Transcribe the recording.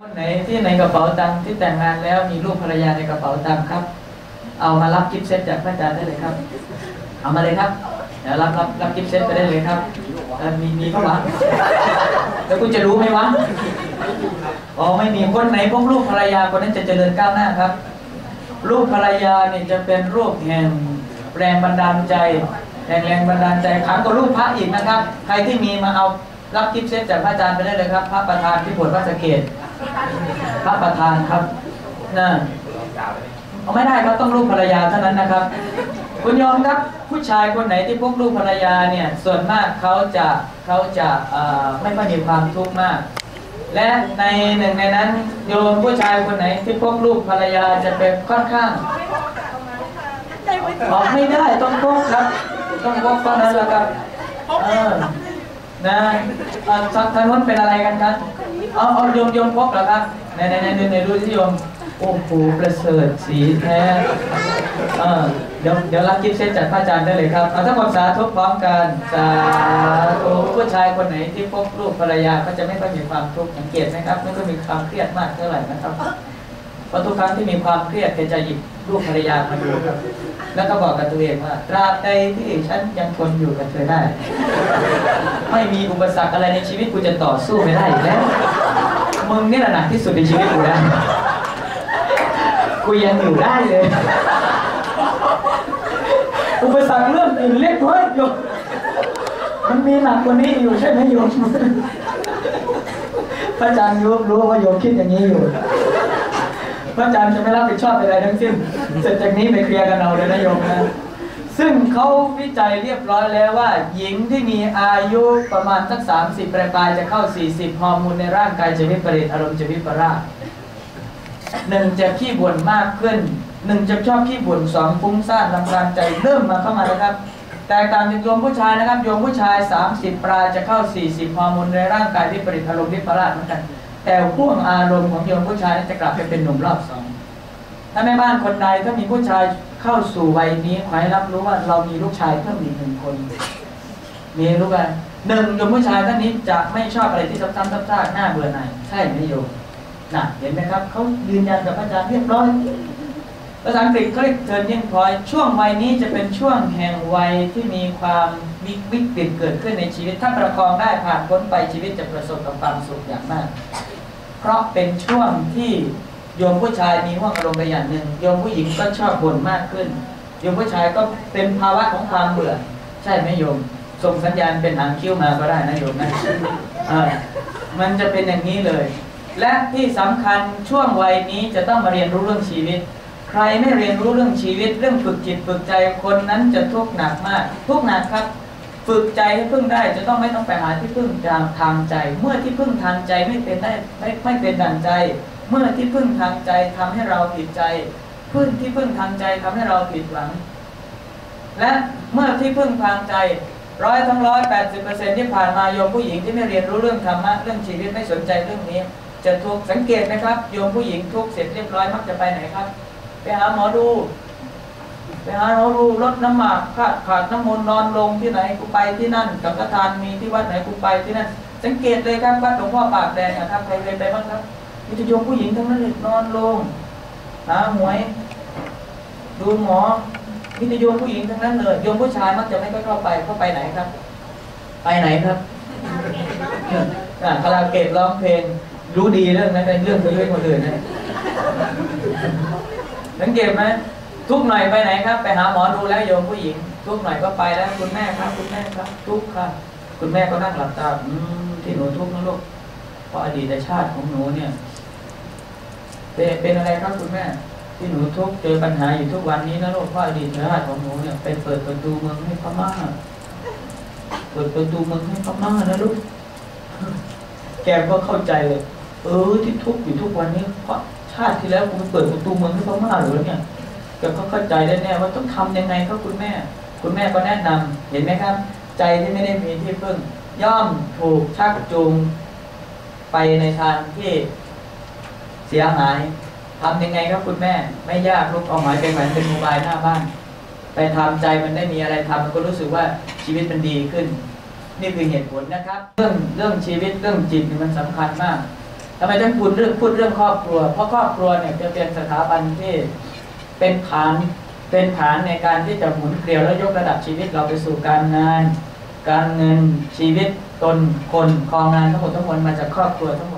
คนไหนที่ในกระเป๋าตังค์ที่แต่งงานแล้วมีรูปภรรยาในกระเป๋าตังค์ครับ เอามารับกิฟต์เซตจากพระอาจารย์ได้เลยครับ เอามาเลยครับเดี๋ยวรับรับรับกิฟต์เซตไปได้เลยครับเอ่อมีมีเข้าวะแล้วคุณจะรู้ไหมวะอ๋อไม่มีคนไหนพวกรูปภรรยาคนนั้นจะเจริญก้าวหน้าครับรูปภรรยาเนี่ยจะเป็นรูปแห่งแรงบันดาลใจแห่งแรงบันดาลใจขังกับรูปพระอีกนะครับ ใครที่มีมาเอารับกิฟต์เซตจากพระอาจารย์ไปได้เลยครับ พระประธานที่บวชพระสเกด พระประธานครับนะเอาไม่ได้ครับต้องรูปภรรยาเท่านั้นนะครับ คุณโยมครับผู้ชายคนไหนที่พกรูปภรรยาเนี่ยส่วนมากเขาจะเขาจะไม่ค่อยมีความทุกข์มาก และในหนึ่งในนั้นโยมผู้ชายคนไหนที่พกรูปภรรยาจะเป็นค่อนข้างออกไม่ได้ต้องพกครับ ต้องพกเท่านั้นแหละครับเออ นะเอ่อทางทางโน้นเป็นอะไรกันครับเอาเอาโยมโยมพกเหรอครับในในในในในดูที่โยมโอ้โหประเสริฐสีแท้เออเดี๋ยวเดี๋ยวรับกิฟต์เซตจากพระอาจารย์ได้เลยครับเอาทั้งหมดสาธุพร้อมกันสาธุผู้ชายคนไหนที่พกรูปภรรยาก็จะไม่ค่อยมีความทุกข์สังเกตไหมครับไม่ค่อยมีความเครียดมากเท่าไหร่นะครับเพราะทุกครั้งที่มีความเครียดแกจะหยิบรูปภรรยามาดูแล้วก็บอกกับตัวเองว่าตราบใดที่ฉันยังทนอยู่กับเธอได้ ไม่มีอุปสรรคอะไรในชีวิตกูจะต่อสู้ไม่ได้อีกแล้ว มึงนี่แหละหนักที่สุดในชีวิตกูแล้วกูยังอยู่ได้เลย อุปสรรคเรื่องอื่นเล็กน้อยโยมมันมีหนักกว่านี้อยู่ใช่ไหมโยมพระอาจารย์โยมรู้ว่าโยมคิดอย่างนี้อยู่ พระอาจารย์จะไม่รับผิดชอบอะไรทั้งสิ้นเสร็จจากนี้ไปเคลียร์กันเอาเลยนะโยมนะ ซึ่งเขาวิจัยเรียบร้อยแล้วว่า หญิงที่มีอายุประมาณสัก30ปลายปลายๆจะเข้า40ฮอร์โมนในร่างกายจะวิปริตอารมณ์จะวิปราชหนึ่งจะขี้บ่นมากขึ้นหนึ่งจะชอบขี้บ่นสองฟุ้งซ่านรำคาญใจเริ่มมาเข้ามาแล้วครับ แตกต่างจากโยมผู้ชายนะครับโยมผู้ชาย 30 ปลายจะเข้า 40ฮอร์โมนในร่างกายวิปริตอารมณ์วิปราชเหมือนกันแต่ห่วงอารมณ์ของโยมผู้ชายจะกลับไปเป็นหนุ่มรอบสองถ้าแม่บ้านคนใดถ้ามีผู้ชาย เข้าสู่วัยนี้ขอให้รับรู้ว่าเรามีลูกชายเพิ่มอีกหนึ่งคนมีรู้กันหนึ่งโยมผู้ชายท่านนี้จะไม่ชอบอะไรที่ซ้ำๆซากๆหน้าเบื่อหน่ายใช่ไหมโยมน่ะเห็นไหมครับเขายืนยันกับพระอาจารย์เรียบร้อยภาษาอังกฤษเขาเรียกเทิร์นยิ่งพอยช่วงวัยนี้จะเป็นช่วงแห่งวัยที่มีความวิวิกฤตเกิดขึ้นในชีวิต ถ้าประคองได้ผ่านพ้นไปชีวิตจะประสบกับความสุขอย่างมาก เพราะเป็นช่วงที่ โยมผู้ชายมีห่วงอารมณ์ไปอย่างหนึ่งโยมผู้หญิงก็ชอบบ่นมากขึ้นโยมผู้ชายก็เป็นภาวะของความเบื่อ ใช่ไหมโยมส่งสัญญาณเป็นหางคิ้วมาก็ได้นะโยมนะเออมันจะเป็นอย่างนี้เลย และที่สำคัญช่วงวัยนี้จะต้องมาเรียนรู้เรื่องชีวิต ใครไม่เรียนรู้เรื่องชีวิต เรื่องฝึกจิตฝึกใจคนนั้นจะทุกข์หนักมาก ทุกข์หนักครับ ฝึกใจให้พึ่งได้จะต้องไม่ต้องไปหาที่พึ่งทางทางใจ เมื่อที่พึ่งทางใจไม่เป็นได้ไม่ไม่เป็นดังใจ เมื่อที่พึ่งทางใจทำให้เราผิดใจ พึ่งที่พึ่งทางใจทำให้เราผิดหวัง และเมื่อที่พึ่งทางใจร้อยทั้งร้อยแปดสิบเปอร์เซ็นที่ผ่านมาโยมผู้หญิงที่ไม่เรียนรู้เรื่องธรรมะเรื่องชีวิตไม่สนใจเรื่องนี้ จะทุกข์สังเกตไหมครับโยมผู้หญิงทุกข์เสร็จเรียบร้อยมักจะไปไหนครับ ไปหาหมอดูไปหาหมอดูลดน้ำหมากขาดขาดน้ำมนต์นอนลงที่ไหนกูไปที่นั่นกับกทานมีที่วัดไหนกูไปที่นั่น สังเกตเลยครับวัดหลวงพ่อปากแดงนะครับใครเคยไปบ้างครับ มีแต่โยมผู้หญิงทั้งนั้นเลยนอนลงหาหวย ดูหมอมีแต่โยมผู้หญิงทั้งนั้นเลยโยมผู้ชายมักจะไม่ค่อยเข้าไปเข้าไปไหนครับ ไปไหนครับอ่าคาราเกะร้องเพลงรู้ดีเรื่องนั้นเป็นเรื่องเรื่องคนอื่นนะสังเกตไหมทุกหน่อยไปไหนครับ ไปหาหมอดูแล้วโยมผู้หญิง ทุกหน่อยก็ไปแล้ว คุณแม่ครับ คุณแม่ครับ ทุกครับคุณแม่ก็นั่งหลับตาอืมที่หนูทุกข์นะลูกเพราะอดีตชาติของหนูเนี่ย เป็นเป็นอะไรครับคุณแม่ ที่หนูทุกเจอปัญหาอยู่ทุกวันนี้นะลูกเพราะอดีตชาติของหนูเนี่ยไปเปิดประตูเมืองให้พม่าเปิดประตูเมืองให้พม่านะลูกแกก็เข้าใจเลย เออที่ทุกข์อยู่ทุกวันนี้เพราะชาติที่แล้วกูเปิดประตูเมืองให้พม่าหรือเนี่ยแกก็เข้าใจได้แน่ว่าต้องทำยังไงครับคุณแม่ คุณแม่ก็แนะนำเห็นไหมครับ ใจที่ไม่ได้มีที่พึ่ง ย่อมถูกชักจูงไปในทางที่ เสียหายทำยังไงครับคุณแม่ ไม่ยากลูกเอาหมายไปแขวนเป็นโมบายหน้าบ้าน ไปทำใจมันได้มีอะไรทำมันก็รู้สึกว่าชีวิตมันดีขึ้น นี่คือเหตุผลนะครับ เรื่องเรื่องชีวิตเรื่องจิตมันสำคัญมากทำไมต้องพูดเรื่องพูดเรื่องครอบครัว เพราะครอบครัวเนี่ยจะเป็นสถาบันที่เป็นฐานเป็นฐานในการที่จะหมุนเกลียวและยกระดับชีวิตเราไปสู่การงาน การเงินชีวิตตนคนคองงานทั้งหมดทั้งมวลมาจากครอบครัวทั้งหมด